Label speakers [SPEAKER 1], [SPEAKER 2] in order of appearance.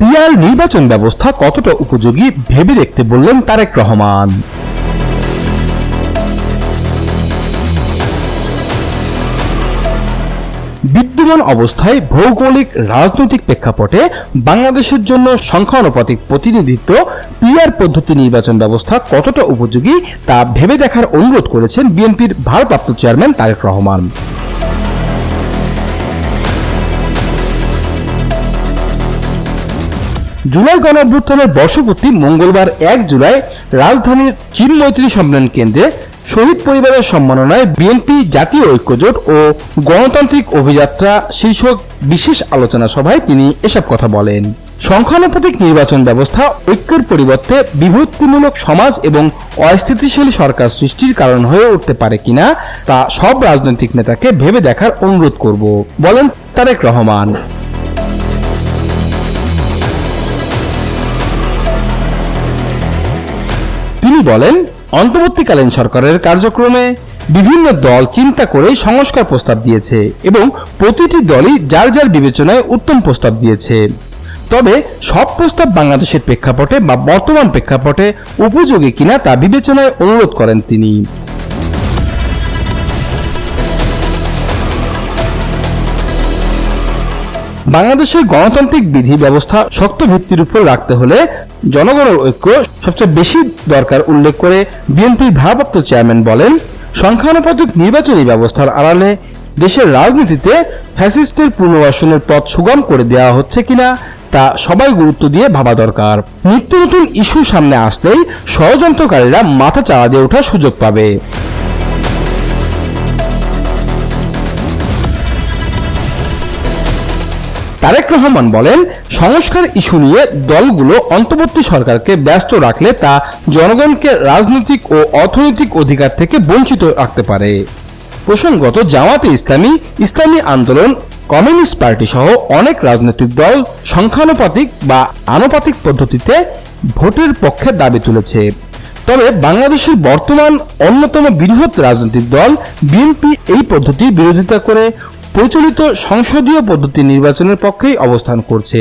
[SPEAKER 1] PR নির্বাচন ব্যবস্থা কতটা উপযোগী ভেবে দেখতে বললেন তারেক রহমান। বিদ্যমান অবস্থায় ভৌগোলিক রাজনৈতিক প্রেক্ষাপটে বাংলাদেশের জন্য সংখ্যানুপাতিক প্রতিনিধিত্ব পিআর পদ্ধতি নির্বাচন ব্যবস্থা কতটা উপযোগী তা ভেবে দেখার অনুরোধ করেছেন বিএনপির ভারপ্রাপ্ত চেয়ারম্যান তারেক রহমান। জুলাই গণঅভ্যুত্থানের বর্ষপূর্তি মঙ্গলবার এক জুলাই রাজধানীর চীন মৈত্রী সম্মেলন কেন্দ্রে শহীদ পরিবারের সম্মাননায় বিএনপি জাতীয় ঐক্যজোট ও গণতান্ত্রিক অভিযাত্রা শীর্ষক বিশেষ আলোচনা সভায় তিনি এসব কথা বলেন। সংখ্যানুপাতিক নির্বাচন ব্যবস্থা ঐক্যের পরিবর্তে বিভক্তিমূলক সমাজ এবং অস্থিতিশীল সরকার সৃষ্টির কারণ হয়ে উঠতে পারে কিনা তা সব রাজনৈতিক নেতাকে ভেবে দেখার অনুরোধ করব, বলেন তারেক রহমান। তিনি বলেন, অন্তর্বর্তীকালীন সরকারের কার্যক্রমে বিভিন্ন দল চিন্তা করে সংস্কার প্রস্তাব দিয়েছে এবং প্রতিটি দলই যার যার বিবেচনায় উত্তম প্রস্তাব দিয়েছে। তবে সব প্রস্তাব বাংলাদেশের প্রেক্ষাপটে বা বর্তমান প্রেক্ষাপটে উপযোগী কিনা তা বিবেচনায় অনুরোধ করেন তিনি। বাংলাদেশের গণতান্ত্রিক বিধি ব্যবস্থা শক্ত ভিত্তির উপর রাখতে হলে জনগণের ঐক্য সবচেয়ে বেশি দরকার উল্লেখ করে বিএনপির ভারপ্রাপ্ত চেয়ারম্যান বলেন, সংখ্যানুপাতিক নির্বাচনী ব্যবস্থার আড়ালে দেশের রাজনীতিতে ফ্যাসিস্টের পুনর্বাসনের পথ সুগম করে দেওয়া হচ্ছে কিনা তা সবাই গুরুত্ব দিয়ে ভাবা দরকার। নিত্য নতুন ইস্যু সামনে আসলেই ষড়যন্ত্রকারীরা মাথা চাড়া দিয়ে ওঠার সুযোগ পাবে। তারেক রহমান বলেন, সংস্কার ইস্যু নিয়ে দলগুলো অন্তর্বর্তী সরকারকে ব্যস্ত রাখলে তা জনগণকে রাজনৈতিক ও অর্থনৈতিক অধিকার থেকে বঞ্চিত রাখতে পারে। প্রসঙ্গত, জামাতে ইসলামী ইসলামী আন্দোলন, কমিউনিস্ট পার্টি সহ অনেক রাজনৈতিক দল সংখ্যানুপাতিক বা আনুপাতিক পদ্ধতিতে ভোটের পক্ষে দাবি তুলেছে। তবে বাংলাদেশের বর্তমান অন্যতম বৃহৎ রাজনৈতিক দল বিএনপি এই পদ্ধতির বিরোধিতা করে প্রচলিত সংসদীয় পদ্ধতি নির্বাচনের পক্ষেই অবস্থান করছে।